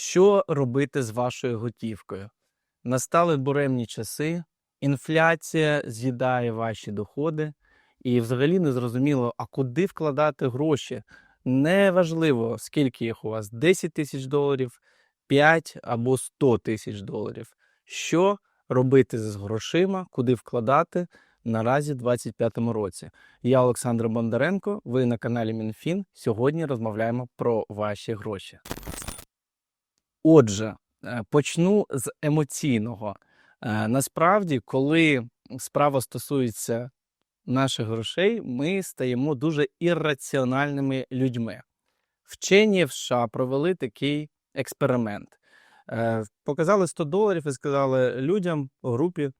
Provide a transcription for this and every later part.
Що робити з вашою готівкою? Настали буремні часи, інфляція з'їдає ваші доходи, і взагалі не зрозуміло, а куди вкладати гроші. Неважливо, скільки їх у вас: 10 тисяч доларів, 5 або 100 тисяч доларів. Що робити з грошима, куди вкладати наразі в 2025 році? Я Олександр Бондаренко. Ви на каналі МінФін. Сьогодні розмовляємо про ваші гроші. Отже, е, почну з емоційного. Е, Насправді, коли справа стосується наших грошей, ми стаємо дуже ірраціональними людьми. Вчені в США провели такий експеримент. Е, Показали 100 доларів і сказали людям у групі,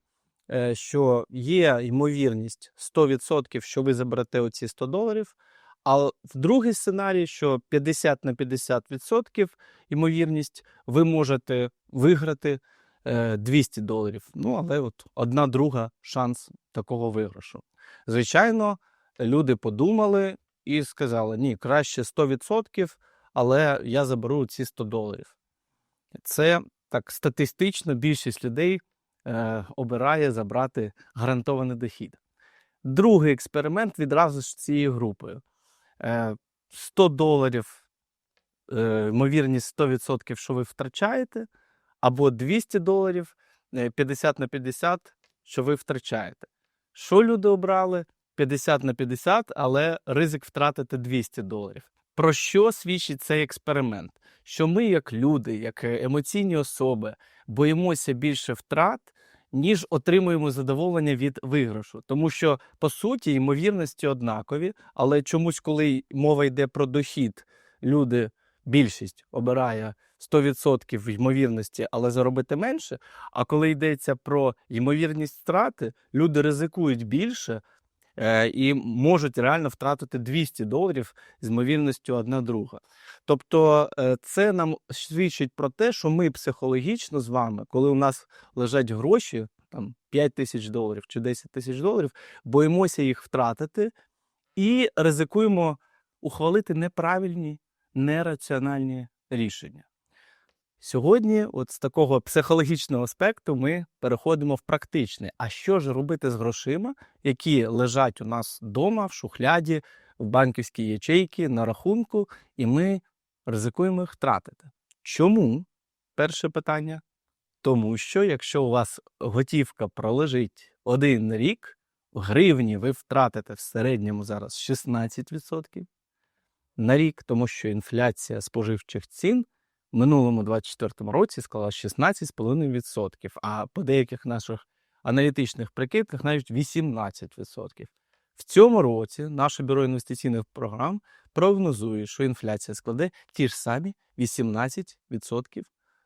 що є ймовірність 100%, що ви заберете оці 100 доларів. А в другий сценарій, що 50 на 50% ймовірність, ви можете виграти е, 200 доларів. Ну, але от одна друга шанс такого виграшу. Звичайно, люди подумали і сказали: ні, краще 100%, але я заберу ці 100 доларів. Це так статистично більшість людей е, обирає забрати гарантований дохід. Другий експеримент відразу з цією групою. Е, 100 доларів, е, ймовірність 100%, що ви втрачаєте, або 200 доларів, е, 50 на 50, що ви втрачаєте. Що люди обрали? 50 на 50, але ризик втратити 200 доларів. Про що свідчить цей експеримент? Що ми, як люди, як е, емоційні особи, боїмося більше втрат, ніж отримуємо задоволення від виграшу. Тому що, по суті, ймовірності однакові, але чомусь, коли мова йде про дохід, люди, більшість обирає 100% ймовірності, але заробити менше. А коли йдеться про ймовірність втрати, люди ризикують більше і можуть реально втратити 200 доларів з ймовірністю одна друга. Тобто, е, це нам свідчить про те, що ми психологічно з вами, коли у нас лежать гроші, там 5 тисяч доларів чи 10 тисяч доларів, боїмося їх втратити і ризикуємо ухвалити неправильні, нераціональні рішення. Сьогодні, от з такого психологічного аспекту, ми переходимо в практичне. А що ж робити з грошима, які лежать у нас вдома, в шухляді, в банківській ячейці, на рахунку, і ми ризикуємо їх втратити? Чому? Перше питання. Тому що якщо у вас готівка пролежить один рік, в гривні ви втратите в середньому зараз 16% на рік, тому що інфляція споживчих цін минулому 24 році склала 16,5%, а по деяких наших аналітичних прикидках навіть 18%. В цьому році наше бюро інвестиційних програм прогнозує, що інфляція складе ті ж самі 18%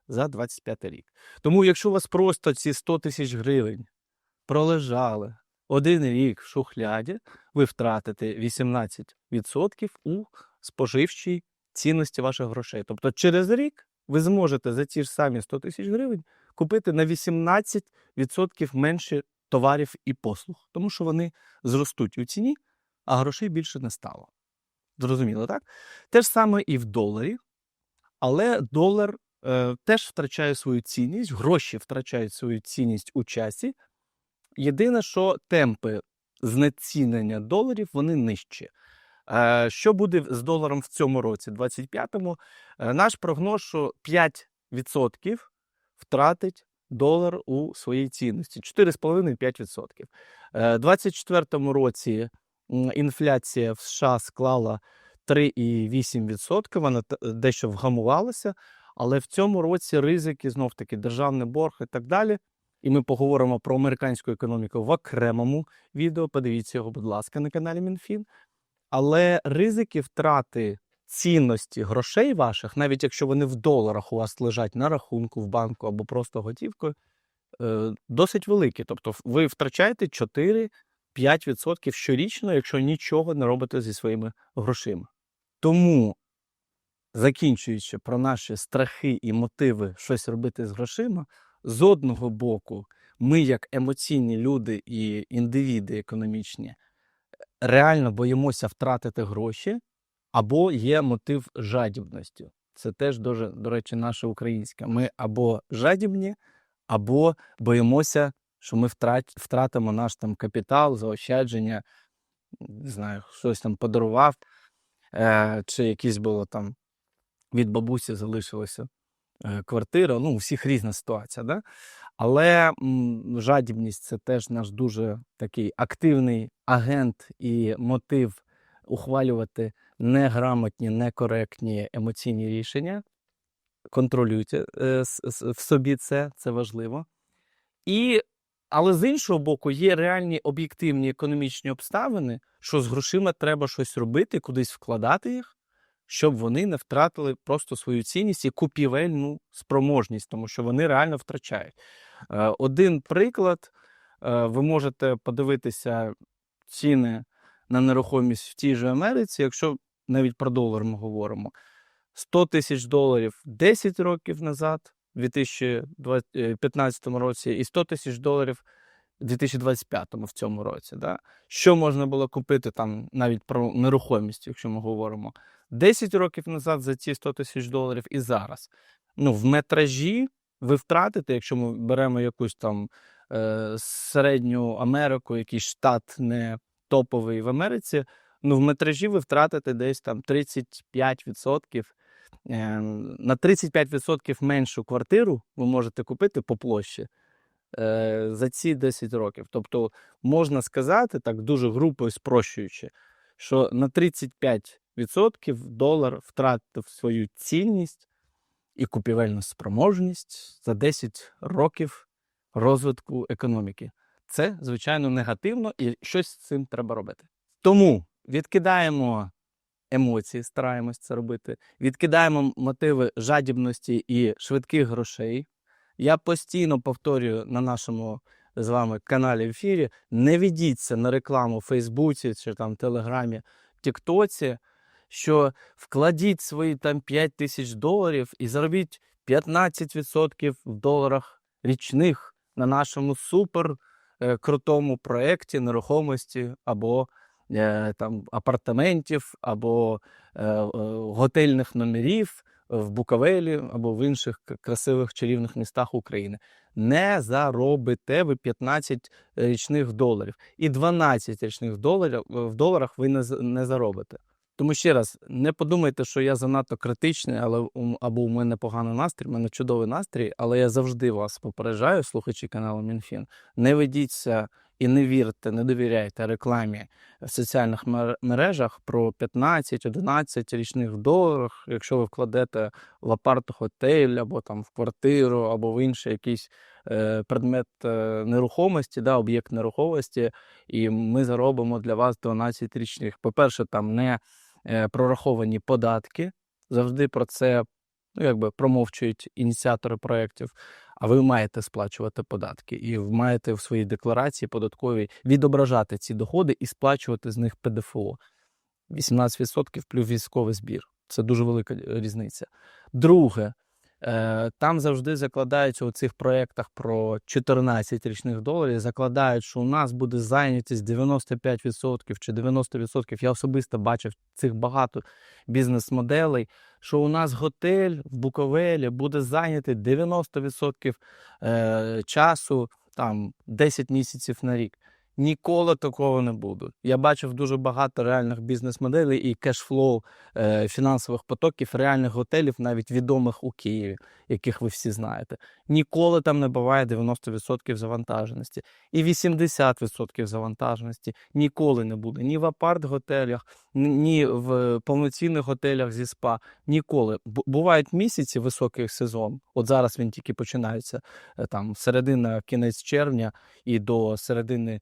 за 25 рік. Тому, якщо у вас просто ці 100 тисяч гривень пролежали один рік в шухляді, ви втратите 18% у споживчій цінності ваших грошей. Тобто через рік ви зможете за ті ж самі 100 тисяч гривень купити на 18% менше товарів і послуг, тому що вони зростуть у ціні, а грошей більше не стало. Зрозуміло, так? Те ж саме і в доларі, але долар е, теж втрачає свою цінність, гроші втрачають свою цінність у часі. Єдине, що темпи знецінення доларів вони нижчі. Е, Що буде з доларом в цьому році, 25-му? Е, Наш прогноз, що 5% втратить долар у своїй цінності 4,5-5%. Е, 24-му році інфляція в США склала 3,8%, вона дещо вгамувалася, але в цьому році ризики знов таки державний борг і так далі. І ми поговоримо про американську економіку в окремому відео. Подивіться його, будь ласка, на каналі МінФін. Але ризики втрати цінності грошей ваших, навіть якщо вони в доларах у вас лежать на рахунку в банку або просто готівкою, е, досить великі. Тобто ви втрачаєте 4-5% щорічно, якщо нічого не робите зі своїми грошима. Тому, закінчуючи про наші страхи і мотиви щось робити з грошима, з одного боку, ми, як емоційні люди і індивіди економічні, реально боїмося втратити гроші, або є мотив жадібності. це теж дуже, до речі, наша українська. Ми або жадібні, або боїмося, що ми втратимо наш там капітал, заощадження, не знаю, щось там подарував, е, чи якісь було там від бабусі залишилося квартира. Ну, у всіх різна ситуація, да? Але жадібність це теж наш дуже такий активний агент і мотив ухвалювати неграмотні, некоректні емоційні рішення. Контролюйте е, в собі це, це важливо. І, але з іншого боку, є реальні об'єктивні економічні обставини, що з грошима треба щось робити, кудись вкладати їх, щоб вони не втратили просто свою цінність і купівельну спроможність, тому що вони реально втрачають. Е, Один приклад: е, ви можете подивитися ціни на нерухомість в тій же Америці, якщо навіть про долар ми говоримо. 100 тисяч доларів 10 років назад, у 2015 році, і 100 тисяч доларів у 2025 в цьому році. Да? Що можна було купити там навіть про нерухомість, якщо ми говоримо 10 років назад за ці 100 тисяч доларів і зараз. Ну, в метражі ви втратите, якщо ми беремо якусь там е, середню Америку, якийсь штат не топовий в Америці, ну в метражі ви втратите десь там 35%. Е, на 35% меншу квартиру ви можете купити по площі е, за ці 10 років. Тобто можна сказати, так дуже грубо і спрощуючи, що на 35% долар втратив свою цінність і купівельну спроможність за 10 років розвитку економіки. Це, звичайно, негативно і щось з цим треба робити. Тому відкидаємо емоції, стараємось це робити, відкидаємо мотиви жадібності і швидких грошей. Я постійно повторюю на нашому з вами каналі в ефірі: не ведіться на рекламу в Фейсбуці чи там Телеграмі, Тіктоці, що вкладіть свої там 5 тисяч доларів і заробіть 15% в доларах річних на нашому супер е, крутому проєкті нерухомості або е, там апартаментів, або е, готельних номерів в Буковелі або в інших красивих чарівних містах України. Не заробите ви 15 річних доларів. І 12 річних доларів в доларах ви не заробите. Тому ще раз, не подумайте, що я занадто критичний, але або у мене поганий настрій, у мене чудовий настрій, але я завжди вас попереджаю, слухачі каналу Мінфін. Не ведіться і не вірте, не довіряйте рекламі в соціальних мер- мережах про 15-11 річних доларах, якщо ви вкладете в апарт-готель або там в квартиру, або в інший якийсь е, предмет е, нерухомості, да, об'єкт нерухомості, і ми заробимо для вас 12 річних. По-перше, там не прораховані податки. Завжди про це ну, якби промовчують ініціатори проєктів. А ви маєте сплачувати податки, і маєте в своїй декларації податковій відображати ці доходи і сплачувати з них ПДФО. 18% плюс військовий збір. Це дуже велика е, різниця. Друге, е, там завжди закладаються у цих проєктах про 14 річних доларів. Закладають, що у нас буде зайнятість 95% чи 90%. Я особисто бачив цих багато бізнес-моделей. Що у нас готель в Буковелі буде зайнятий 90% е, часу, там 10 місяців на рік. Ніколи такого не буде. Я бачив дуже багато реальних бізнес-моделей і кешфлоу е, фінансових потоків реальних готелів, навіть відомих у Києві, яких ви всі знаєте. Ніколи там не буває 90% завантаженості і 80% завантаженості ніколи не буде ні в апарт-готелях, ні- в повноцінних готелях зі спа. Ніколи. Бу- Бувають місяці високий сезон. От зараз він тільки починається е, там середина, кінець червня і до середини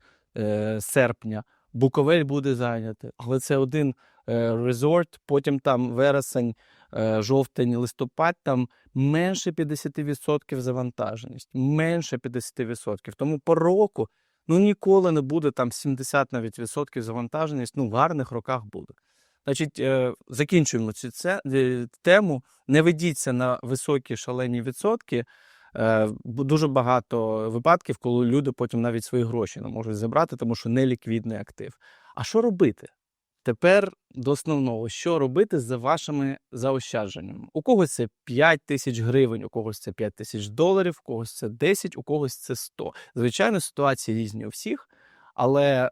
серпня. Буковель буде зайнятий, але це один е, резорт, потім там вересень, е, жовтень, листопад, там менше 50% завантаженість, менше 50%. Тому по року ну ніколи не буде там 70 навіть відсотків завантаженість. Ну, в гарних роках буде. Значить, е, закінчуємо цю е, тему. Не ведіться на високі шалені відсотки. Е, дуже багато випадків, коли люди потім навіть свої гроші не можуть забрати, тому що неліквідний актив. А що робити? Тепер до основного, що робити з вашими заощадженнями? У когось це 5 тисяч гривень, у когось це 5 тисяч доларів, у когось це 10, у когось це 100. Звичайно, ситуації різні у всіх, але е,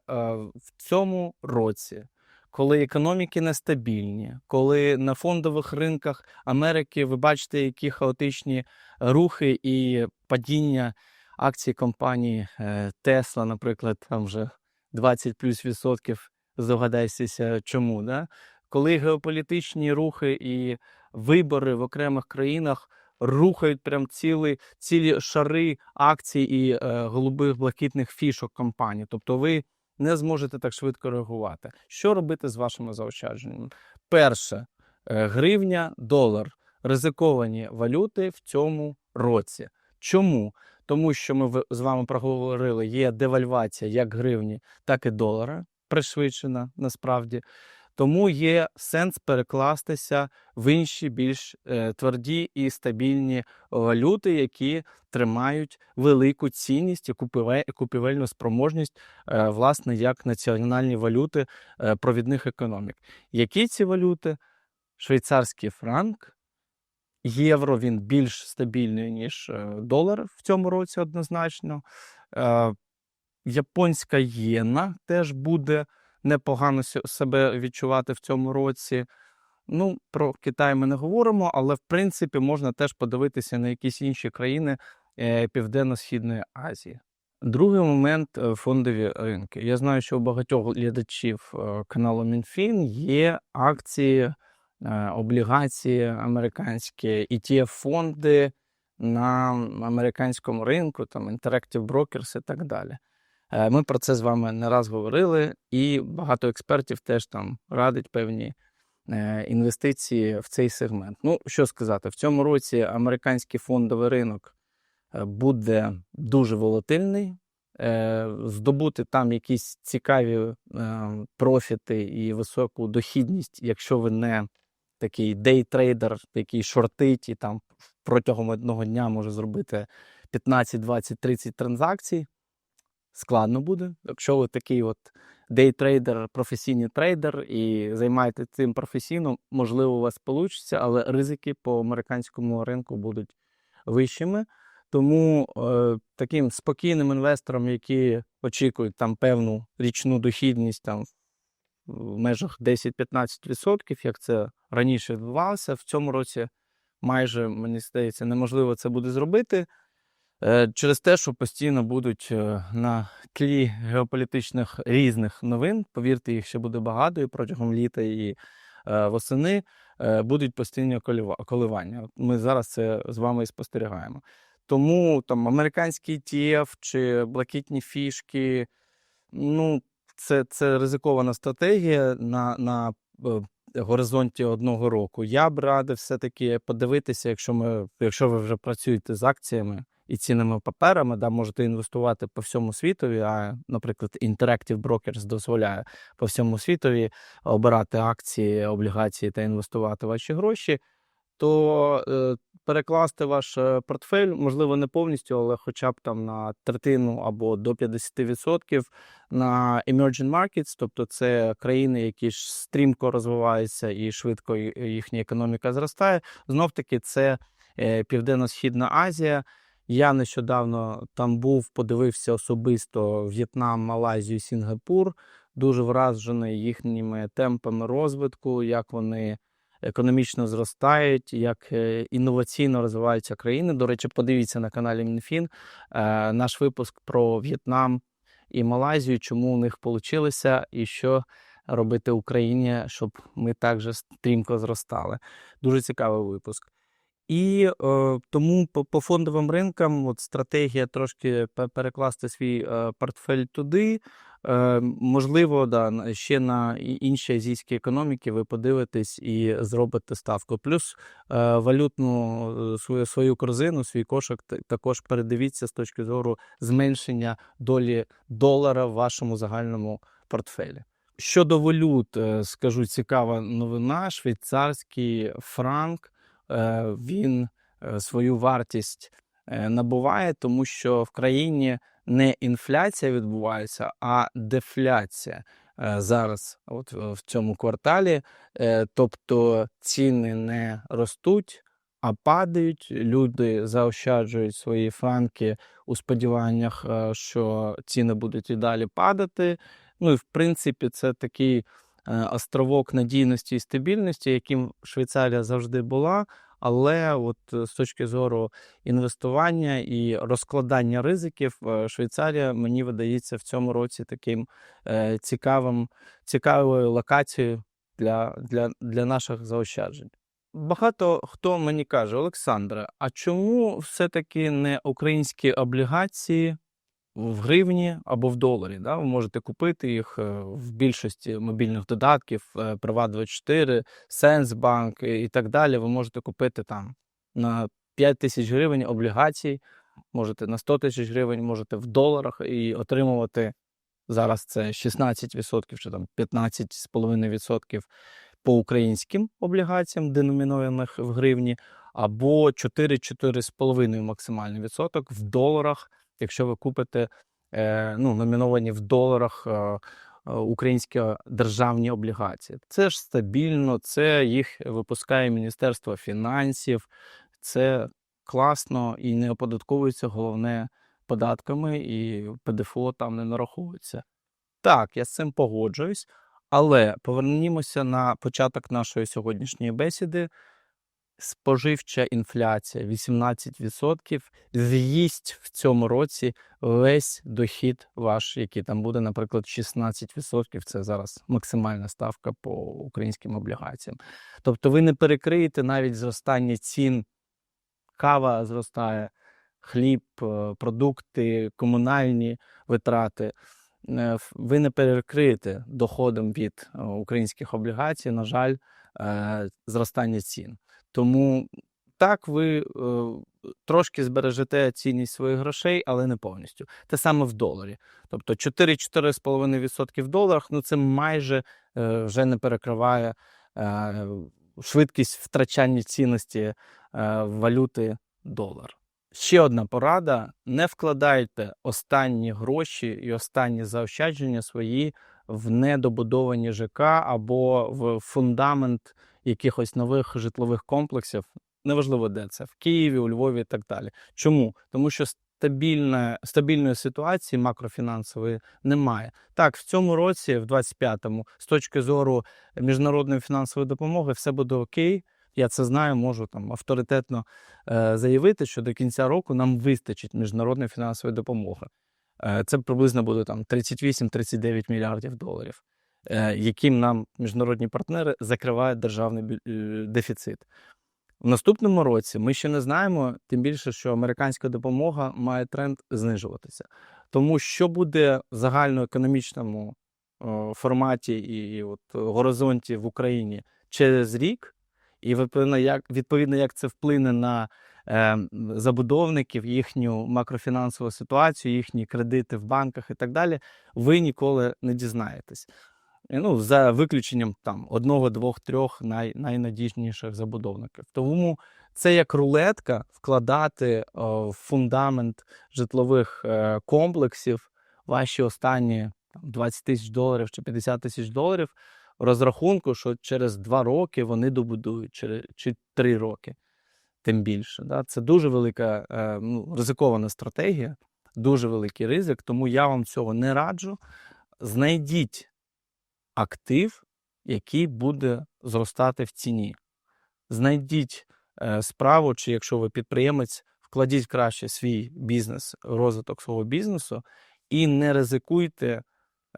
в цьому році, коли економіки нестабільні, коли на фондових ринках Америки ви бачите, які хаотичні рухи і падіння акцій компанії е, Tesla, наприклад, там вже 20 плюс відсотків здогадайтеся, чому. Да? Коли геополітичні рухи і вибори в окремих країнах рухають прям цілі, цілі шари акцій і е, голубих блакитних фішок компаній. Тобто ви не зможете так швидко реагувати. Що робити з вашими заощадженнями? Перше, е, гривня, долар ризиковані валюти в цьому році. Чому? Тому що ми з вами проговорили, є девальвація як гривні, так і долара пришвидшена насправді. Тому є сенс перекластися в інші більш е, тверді і стабільні валюти, які тримають велику цінність і купівельну спроможність, е, власне, як національні валюти е, провідних економік. Які ці валюти? Швейцарський франк, євро він більш стабільний, ніж долар в цьому році однозначно. Японська єна теж буде непогано себе відчувати в цьому році. Ну, про Китай ми не говоримо, але в принципі можна теж подивитися на якісь інші країни е, Південно-Східної Азії. Другий момент е, фондові ринки. Я знаю, що у багатьох глядачів е, каналу Мінфін є акції, облігації американські, etf фонди на американському ринку, там Interactive Brokers і так далі. Е, Ми про це з вами не раз говорили, і багато експертів теж там радить певні е, інвестиції в цей сегмент. Ну, що сказати, в цьому році американський фондовий ринок е, буде дуже волатильний. Здобути там якісь цікаві профіти і високу дохідність, якщо ви не такий дейтрейдер, який шортить і там протягом одного дня може зробити 15, 20, 30 транзакцій. Складно буде. Якщо ви такий от дейтрейдер, професійний трейдер і займаєтесь цим професійно, можливо, у вас вийде, але ризики по американському ринку будуть вищими. Тому е, таким спокійним інвесторам, які очікують там певну річну дохідність там в межах 10-15%, як це раніше відбувалося, в цьому році майже, мені здається, неможливо це буде зробити. Е, Через те, що постійно будуть е, на тлі геополітичних різних новин, повірте, їх ще буде багато і протягом літа і е, восени будуть постійні коливання. Ми зараз це з вами і спостерігаємо. Тому там американський ETF чи блакитні фішки, ну, це, це ризикована стратегія на, на горизонті одного року. Я б радив все-таки подивитися, якщо ми, якщо ви вже працюєте з акціями і цінними паперами, да, можете інвестувати по всьому світові. А, наприклад, Interactive Brokers дозволяє по всьому світові обирати акції, облігації та інвестувати ваші гроші, то е, перекласти ваш е, портфель, можливо, не повністю, але хоча б там на третину або до 50% на emerging markets, тобто це країни, які ж стрімко розвиваються і швидко їхня економіка зростає. Знов таки, це е, Південно-Східна Азія. Я нещодавно там був, подивився особисто В'єтнам, Малайзію, Сінгапур. Дуже вражений їхніми темпами розвитку, як вони економічно зростають, як е, інноваційно розвиваються країни. До речі, подивіться на каналі Мінфін е, наш випуск про В'єтнам і Малайзію, чому у них вийшло і що робити Україні, щоб ми також стрімко зростали. Дуже цікавий випуск. І е, тому по, по фондовим ринкам от стратегія трошки перекласти свій е, портфель туди. Е, можливо, да, ще на інші азійські економіки ви подивитесь і зробите ставку. Плюс е, валютну е, свою, свою корзину, свій кошик також передивіться з точки зору зменшення долі долара в вашому загальному портфелі. Щодо валют, е, скажу цікава новина: швейцарський франк він е, свою вартість е, набуває, тому що в країні не інфляція відбувається, а дефляція. е, зараз, от в цьому кварталі. Е, Тобто ціни не ростуть, а падають. Люди заощаджують свої франки у сподіваннях, е, що ціни будуть і далі падати. Ну і в принципі, це такий е, островок надійності і стабільності, яким Швейцарія завжди була. Але от е, з точки зору інвестування і розкладання ризиків, е, Швейцарія мені видається в цьому році таким е, цікавим, цікавою локацією для, для, для наших заощаджень. Багато хто мені каже, Олександре, а чому все-таки не українські облігації в гривні або в доларі? Да? Ви можете купити їх е, в більшості мобільних додатків, е, Приват24, Сенсбанк і так далі. Ви можете купити там на 5 тисяч гривень облігацій, можете на 100 тисяч гривень, можете в доларах і отримувати зараз це 16% чи там 15,5% по українським облігаціям, деномінованих в гривні, або 4-4,5 максимальний відсоток в доларах, якщо ви купите е, ну, номіновані в доларах е, е, українські державні облігації. Це ж стабільно, це їх випускає Міністерство фінансів, це класно і не оподатковується головне податками, і ПДФО там не нараховується. Так, я з цим погоджуюсь, але повернімося на початок нашої сьогоднішньої бесіди. Споживча інфляція 18% з'їсть в цьому році весь дохід ваш, який там буде, наприклад, 16%. Це зараз максимальна ставка по українським облігаціям. Тобто ви не перекриєте навіть зростання цін, кава зростає, хліб, е, продукти, комунальні витрати. Е, Ви не перекриєте доходом від е, українських облігацій, на жаль, зростання цін. Тому так, ви е, трошки збережете цінність своїх грошей, але не повністю. Те саме в доларі. Тобто 4-4,5% в доларах, ну це майже е, вже не перекриває е, швидкість втрачання цінності валюти долар. Ще одна порада: не вкладайте останні гроші і останні заощадження свої в недобудовані ЖК або в фундамент якихось нових житлових комплексів. Неважливо, де це в Києві, у Львові і так далі. Чому? Тому що стабільна, стабільної ситуації макрофінансової немає. Так, в цьому році, в 25-му, з точки зору міжнародної фінансової допомоги, все буде окей. Я це знаю, можу там авторитетно е, заявити, що до кінця року нам вистачить міжнародної фінансової допомоги. Е, це приблизно буде там 38-39 мільярдів доларів, яким нам міжнародні партнери закривають державний е, дефіцит. В наступному році ми ще не знаємо, тим більше, що американська допомога має тренд знижуватися. Тому що буде в загальноекономічному е, форматі і от горизонті в Україні через рік, і відповідно, як, відповідно, як це вплине на е, забудовників, їхню макрофінансову ситуацію, їхні кредити в банках і так далі, ви ніколи не дізнаєтесь. Ну, за виключенням там одного, двох, трьох най, найнадіжніших забудовників. Тому це як рулетка вкладати в фундамент житлових е, комплексів ваші останні там, 20 тисяч доларів чи 50 тисяч доларів розрахунку, що через два роки вони добудують, чи, чи три роки, тим більше. Да? Це дуже велика е, ну, ризикована стратегія, дуже великий ризик, тому я вам цього не раджу. Знайдіть актив, який буде зростати в ціні. Знайдіть е, справу, чи якщо ви підприємець, вкладіть краще свій бізнес, розвиток свого бізнесу і не ризикуйте,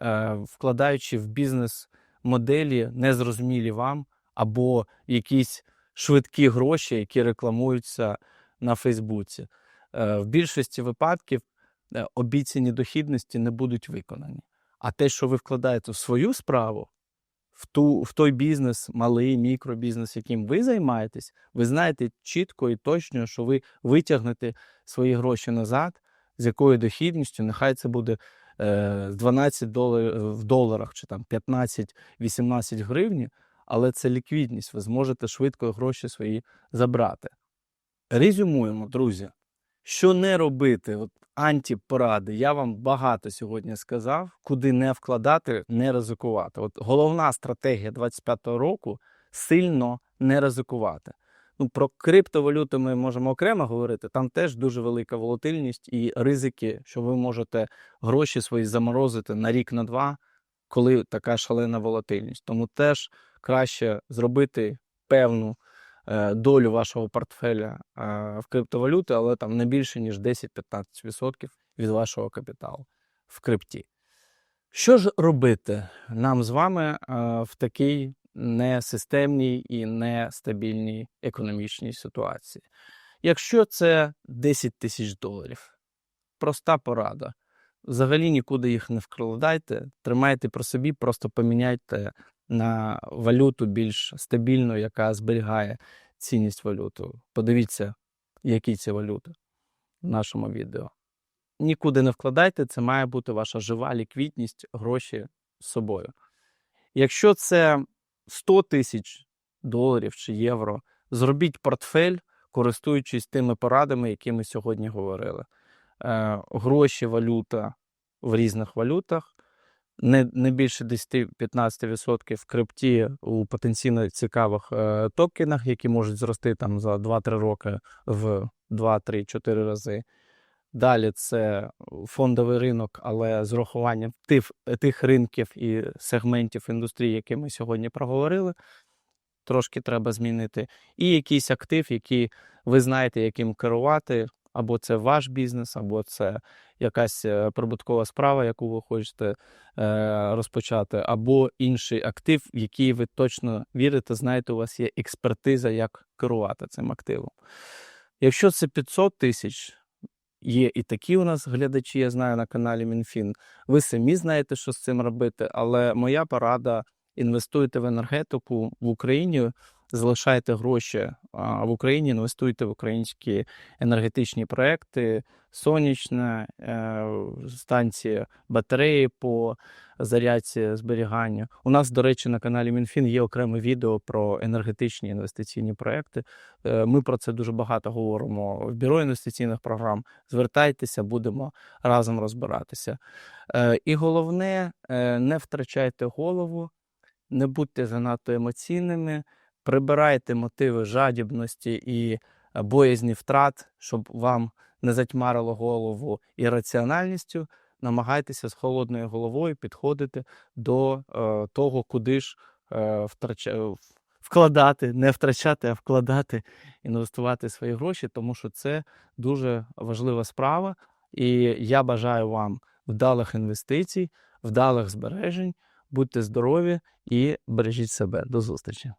е, вкладаючи в бізнес моделі незрозумілі вам, або якісь швидкі гроші, які рекламуються на Фейсбуці. Е, В більшості випадків обіцяні дохідності не будуть виконані. А те, що ви вкладаєте в свою справу, в, ту, в той бізнес, малий мікробізнес, яким ви займаєтесь, ви знаєте чітко і точно, що ви витягнете свої гроші назад, з якою дохідністю, нехай це буде е, 12 доларів в доларах чи там 15-18 гривні, але це ліквідність, ви зможете швидко гроші свої забрати. Резюмуємо, друзі, що не робити от антипоради. Я вам багато сьогодні сказав, куди не вкладати, не ризикувати. От головна стратегія 25-го року сильно не ризикувати. Ну, про криптовалюту ми можемо окремо говорити. Там теж дуже велика волатильність і ризики, що ви можете гроші свої заморозити на рік, на два, коли така шалена волатильність. Тому теж краще зробити певну долю вашого портфеля е, в криптовалюти, але там не більше ніж 10-15% від вашого капіталу в крипті. Що ж робити нам з вами е, в такій несистемній і нестабільній економічній ситуації? Якщо це 10 тисяч доларів, проста порада. Взагалі нікуди їх не вкладайте, тримайте при собі, просто поміняйте на валюту більш стабільну, яка зберігає цінність валюти. Подивіться, які ці валюти в нашому відео. Нікуди не вкладайте, це має бути ваша жива ліквідність, гроші з собою. Якщо це 100 тисяч доларів чи євро, зробіть портфель, користуючись тими порадами, які ми сьогодні говорили. Е, гроші, валюта в різних валютах, не, не більше 10-15% в крипті у потенційно цікавих е, токенах, які можуть зрости там за 2-3 роки в 2-3-4 рази. Далі це фондовий ринок, але з урахуванням тих, тих ринків і сегментів індустрії, які ми сьогодні проговорили, трошки треба змінити. І якийсь актив, який ви знаєте, яким керувати, або це ваш бізнес, або це якась е, прибуткова справа, яку ви хочете е, розпочати, або інший актив, в який ви точно вірите, знаєте, у вас є експертиза, як керувати цим активом. Якщо це 500 тисяч, є і такі у нас глядачі, я знаю на каналі МінФін. Ви самі знаєте, що з цим робити, але моя порада: інвестуйте в енергетику в Україні, залишайте гроші в Україні, інвестуйте в українські енергетичні проекти, сонячна е, станція, батареї по зарядці зберіганню. У нас, до речі, на каналі МінФін є окреме відео про енергетичні інвестиційні проекти. Е, Ми про це дуже багато говоримо в бюро інвестиційних програм. Звертайтеся, будемо разом розбиратися. Е, І головне, не втрачайте голову, не будьте занадто емоційними прибирайте мотиви жадібності і е, боязні втрат, щоб вам не затьмарило голову ірраціональністю. Намагайтеся з холодною головою підходити до е, того, куди ж е, втрача... вкладати, не втрачати, а вкладати, інвестувати свої гроші, тому що це дуже важлива справа. І я бажаю вам вдалих інвестицій, вдалих збережень. Будьте здорові і бережіть себе. До зустрічі!